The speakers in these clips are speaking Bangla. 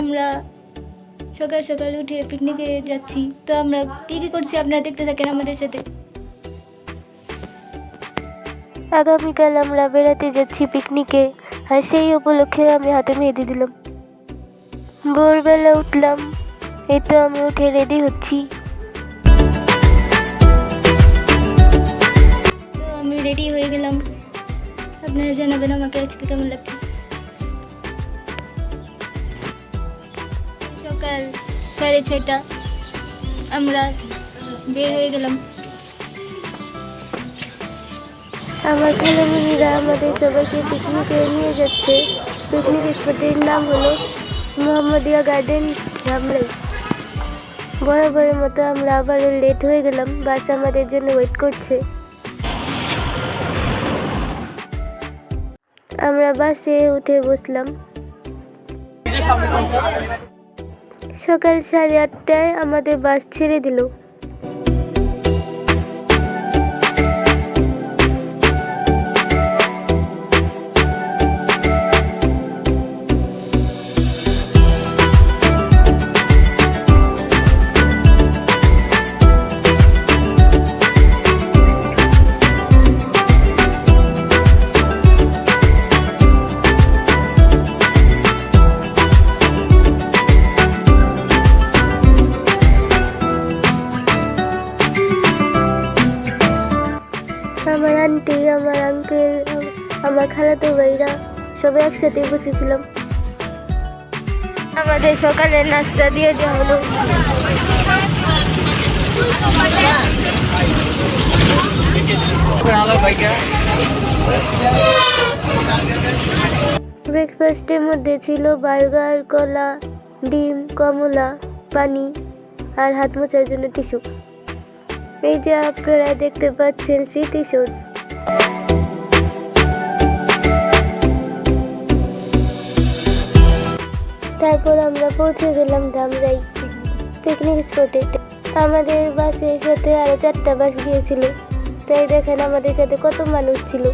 আমরা সকাল সকাল উঠে পিকনিকে যাচ্ছি। তো আমরা কী কী করছি আপনারা দেখতে থাকেন আমাদের সাথে। আগামীকাল আমরা বেড়াতে যাচ্ছি পিকনিকে আর সেই উপলক্ষে আমি হাতে মেহেদি দিলাম। ভোরবেলা উঠলাম এই তো আমি উঠে রেডি হচ্ছি। তো আমি রেডি হয়ে গেলাম। আপনারা জানাবেন আমাকে আজকে কেমন লাগছে। সাড়ে ছয়টা আমরা বের হয়ে গেলাম। আমার খালামুনিরা আমাদের সবাইকে পিকনিকে নিয়ে যাচ্ছে। পিকনিক স্পটের নাম হলো মোহাম্মদিয়া গার্ডেন ধামরাই বরাবরের মতো আমরা আবারও লেট হয়ে গেলাম। বাস আমাদের জন্য ওয়েট করছে। আমরা বাসে উঠে বসলাম। সকাল সাড়ে আটটায় আমাদের বাস ছেড়ে দিল। আন্টি, আমার আঙ্কেল আমার খালাতো ভাইরা সবাই একসাথে বসেছিলাম। আমাদের সকালের নাস্তা দিয়ে দেওয়া হলো। ব্রেকফাস্টের মধ্যে ছিল বার্গার কলা, ডিম, কমলা, পানি আর হাত মোছার জন্য টিস্যু। এই যে আপনারা দেখতে পাচ্ছেন স্মৃতিসৌধ। তারপর আমরা পৌঁছে গেলাম ধামরাই পিকনিক স্পটে আমাদের বাসের সাথে আরও চারটা বাস গিয়েছিল। তাই দেখেন আমাদের সাথে কত মানুষ ছিল।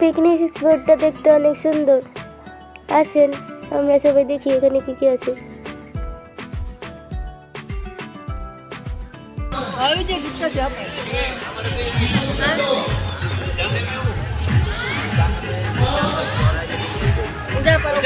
পিকনিক স্পটটা দেখতে অনেক সুন্দর। আসেন, আমরা সবাই দেখি এখানে কি কি আছে। આવી જાય ગુસ્સા છે આપણે પૂજા કરો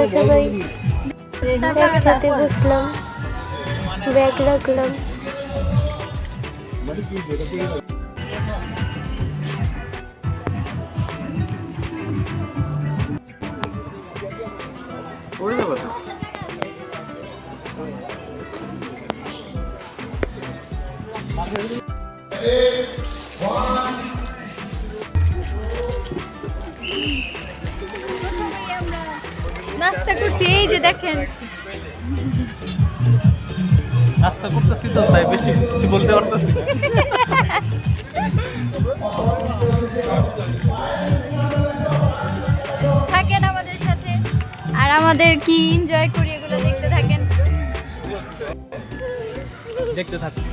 আমরা সবাই একসাথে বসলাম ব্যাগ রাখলাম নাস্তা করছি এই যে দেখেন। নাস্তা করতেছি তো তাই বেশি কিছু বলতে পারতেছি থাকেন আমাদের সাথে আর আমাদের কি এনজয় করি এগুলো দেখতে থাকেন। দেখতে থাকুন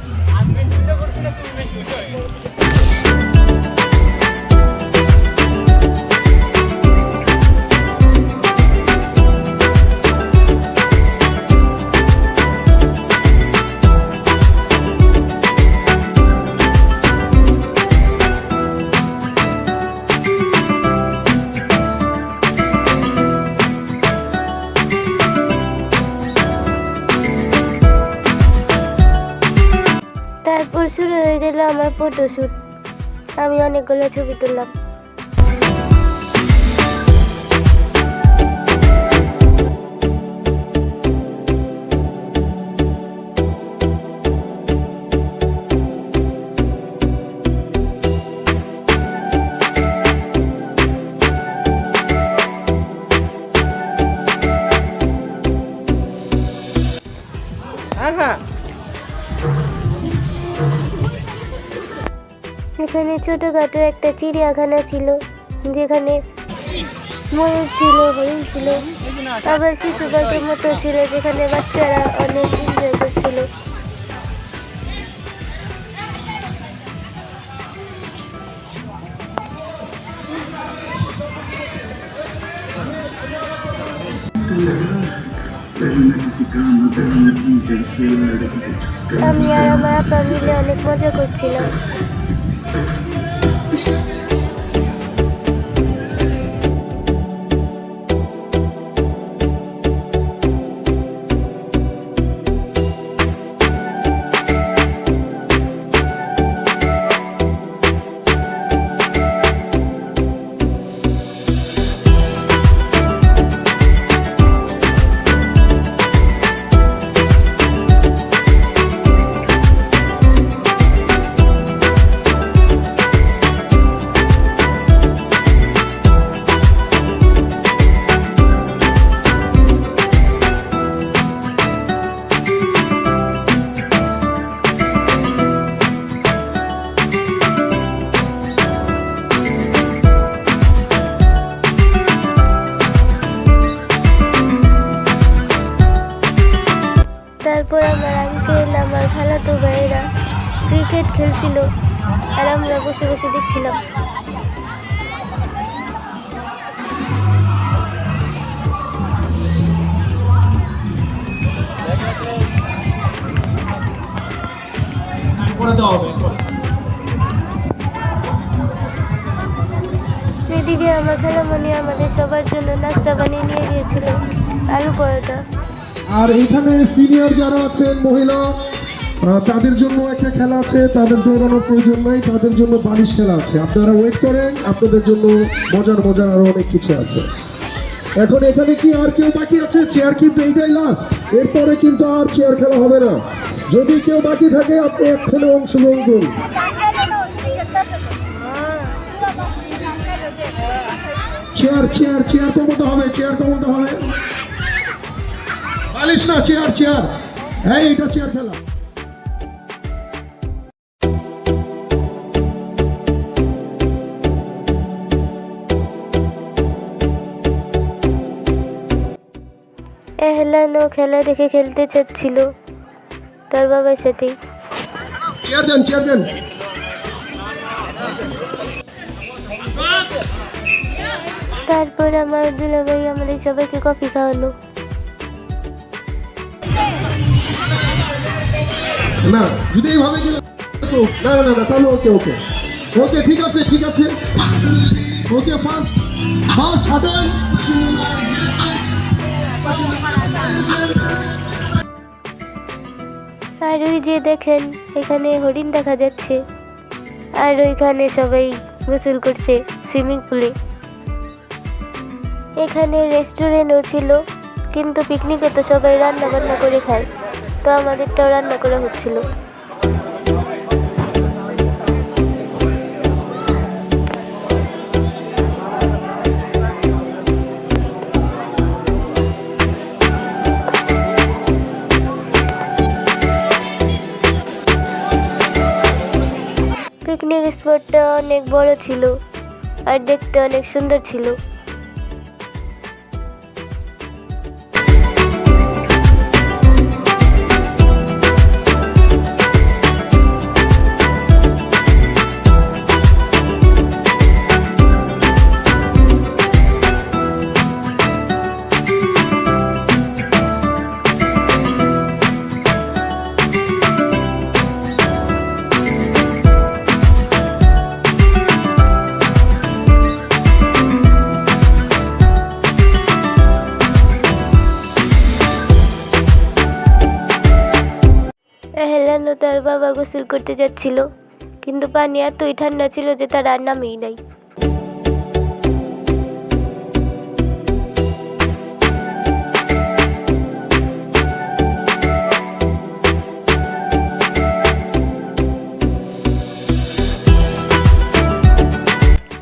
আমার ফটোশ্যুট আমি অনেকগুলো ছবি তুললাম। এখানে ছোটোখাটো একটা চিড়িয়াখানা ছিল, যেখানে ময়ূর ছিল, হরিণ ছিল, আবার শিশু পাখির মতো ছিল, যেখানে বাচ্চারা অনেক এনজয় করছিল। আমি আর আমার আপা মিলে অনেক মজা করছিলাম। তারপর বসে বসে দেখছিলাম। এদিকে আমার খালামণি আমাদের সবার জন্য নাস্তা বানিয়ে নিয়ে গিয়েছিল, আলু পরোটা। আর এখানে সিনিয়র যারা আছেন, মহিলা তাদের জন্য একটা খেলা আছে, তাদের দৌড়ানোর প্রয়োজন নাই, তাদের জন্য বালিশ খেলা আছে। আপনারা ওয়েট করেন, আপনাদের জন্য মজার মজার আরও অনেক কিছু আছে। এখন এখানে কি আর কেউ বাকি আছে? চেয়ার কিন্তু এইটাই লাস্ট এরপরে কিন্তু আর চেয়ার খেলা হবে না। যদি কেউ বাকি থাকে, আপনি এক্ষণে অংশগ্রহণ করুন। চেয়ার চেয়ার চেয়ার কমাতে হবে চেয়ার কমাতে হবে। বালিশ না চেয়ার চেয়ার হ্যাঁ এটা চেয়ার খেলা। খেলা দেখে খেলতে চাচ্ছিল। তার বাবার দেন তারপর আমার দুলাভাই আমাদের সবাইকে কফি খাওয়ালো। না যদি এইভাবে গেলে তো না না না তাহলে ওকে ওকে। ওকে ঠিক আছে ঠিক আছে। Okay first first হাঁটান। আর ওই যে দেখেন, এখানে হরিণ দেখা যাচ্ছে। আর ওইখানে সবাই গোসল করছে সুইমিং পুলে। এখানে রেস্টুরেন্টও ছিল, কিন্তু পিকনিকে তো সবাই রান্না বান্না করে খায়। তো আমাদেরটাও রান্না করা হচ্ছিল। পিকনিক স্পটটা অনেক বড় ছিল আর দেখতে অনেক সুন্দর ছিল। তার বাবা গোসল করতে যাচ্ছিল, কিন্তু পানি এতই ঠান্ডা ছিল যে তার আর নামেই নাই।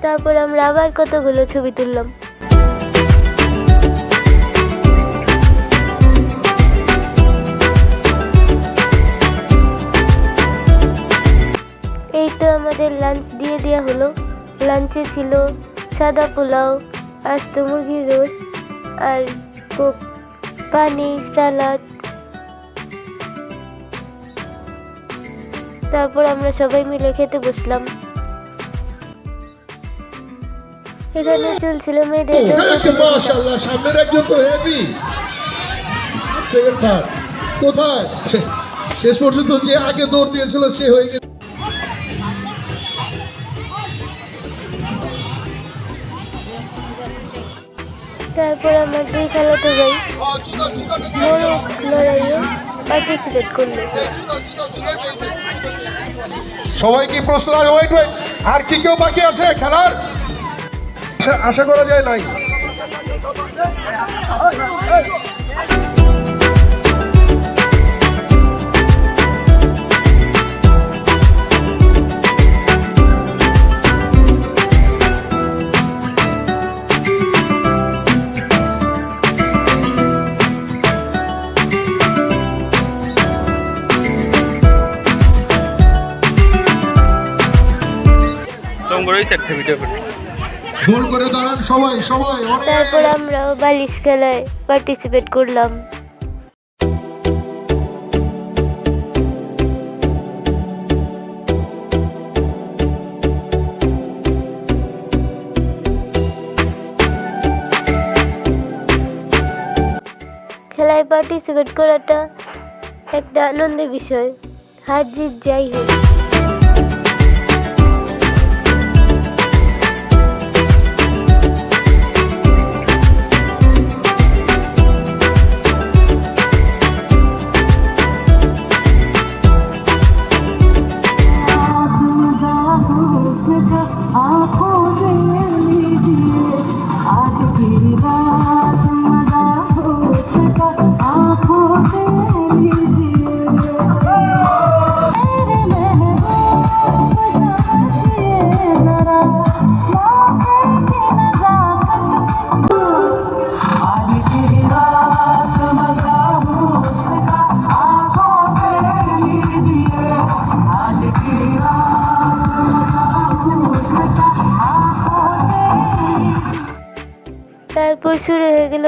তারপর আমরা আবার কতগুলো ছবি তুললাম। লাঞ্চে ছিল সাদা পোলাও আস্ত মুরগির রোস্ট আর কোক পানি সালাদ। তারপর আমরা সবাই মিলে খেতে বসলাম। এখানে চলছিল মেয়েদের মাশাআল্লাহ সামনের একজন তো হেভি সেকেন্ড পার্ট কোথায়? শেষ পর্যন্ত যে আগে দৌড় দিয়েছিল সে হয়ে গেছে। তারপর আমার দুই খেলাতে ভাই মোরগ লড়াইয়ে পার্টিসিপেট করল। সবাই কি প্রশ্ন ওয়েট ওয়েট আর কি কেউ বাকি আছে খেলার? আশা করা যায় নাই। ওই ভিডিও করতে। গোল করে দাঁড়ান সবাই সবাই তারপর আমরাও বালিশ খেলায় পার্টিসিপেট করলাম। খেলায় পার্টিসিপেট করাটা একটা আনন্দের বিষয়। হার জিত যাই হোক।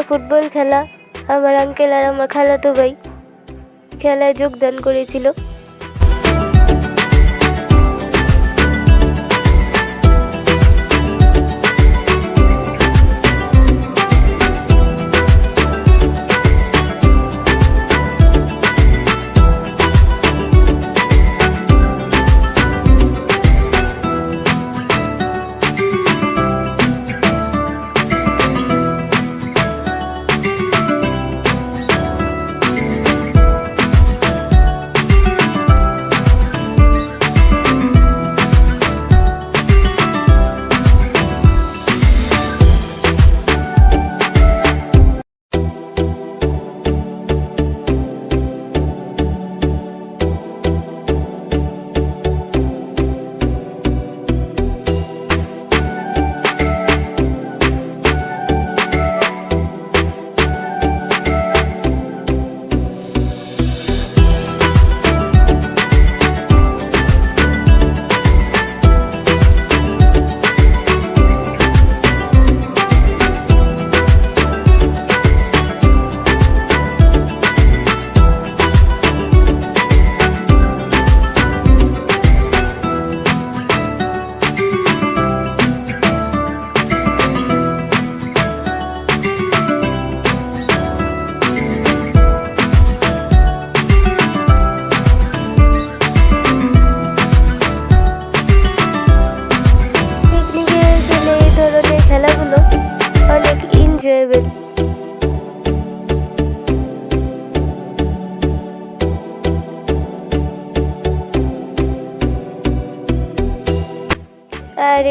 ফুটবল খেলা। আমার আঙ্কেল আর আমার খালাতো ভাই খেলায় যোগদান করেছিল।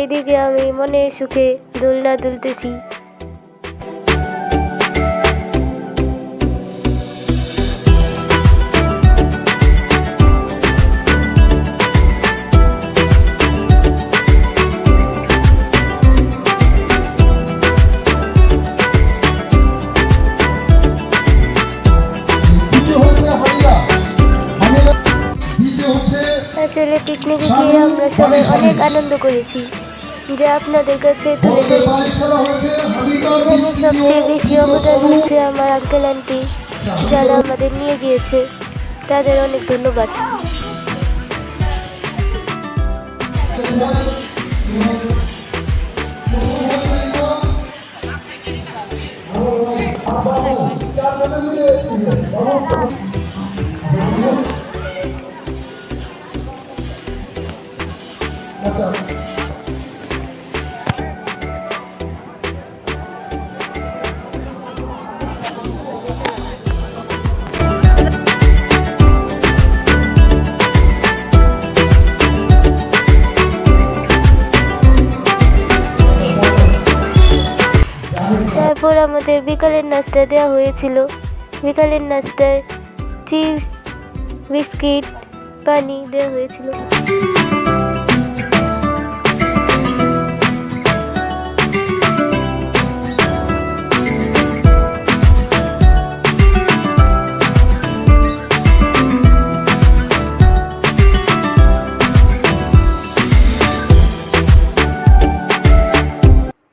এদিকে আমি মনের সুখে দোলনা দুলতেছি। আসলে পিকনিকে গিয়ে আমরা সবাই অনেক আনন্দ করেছি। যা আপনাদের কাছে তুলে ধরেছি। এখানে সবচেয়ে বেশি অবদান হচ্ছে আমার আঙ্কেল আন্টি, যারা আমাদের নিয়ে গিয়েছে। তাদের অনেক ধন্যবাদ। তারপর নাস্তা দেওয়া হয়েছিল। বিকালের নাস্তায় চিপস, বিস্কিট, পানি দেওয়া হয়েছিল।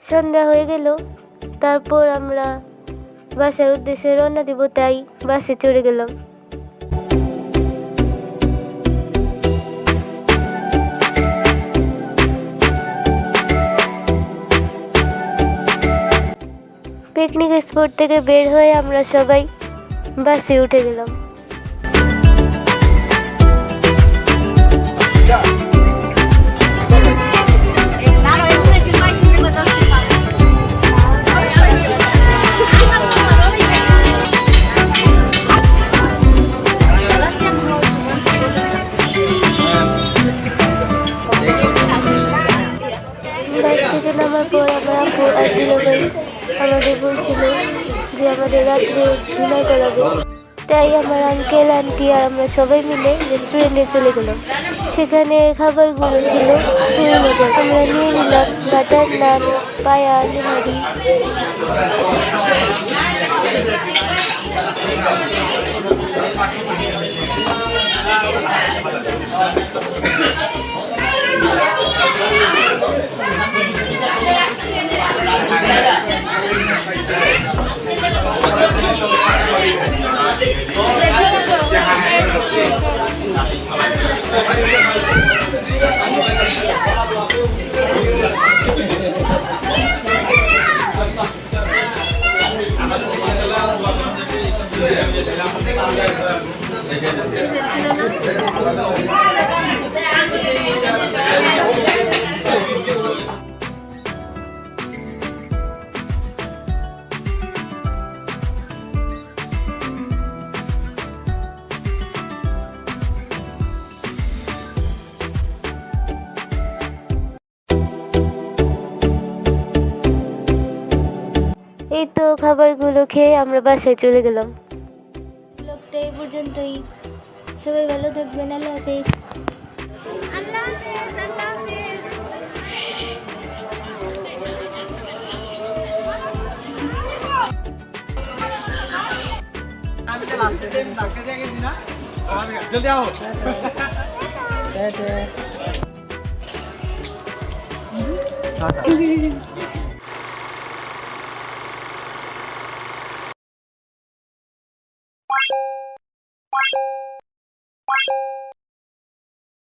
সন্ধ্যা হয়ে গেল। তারপর আমরা বাসার উদ্দেশ্যে রওনা দিব, তাই বাসে চড়ে গেলাম। পিকনিক স্পট থেকে বের হয়ে আমরা সবাই বাসে উঠে গেলাম। আমাদের রাত্রে ডিনার করাবে। তাই আমার আঙ্কেল আন্টি আর আমরা সবাই মিলে রেস্টুরেন্টে চলে গেলাম। সেখানে খাবারগুলো ছিল খুবই মজা আমরা নিয়ে নিলাম বাটার নান পায়া নেহারি এই খেয়ে আমরা বাসায় চলে গেলাম। ব্লগটা এই পর্যন্তই। সবাই ভালো থাকবেন আল্লাহ হাফেজ। আল্লাহ আল্লাহ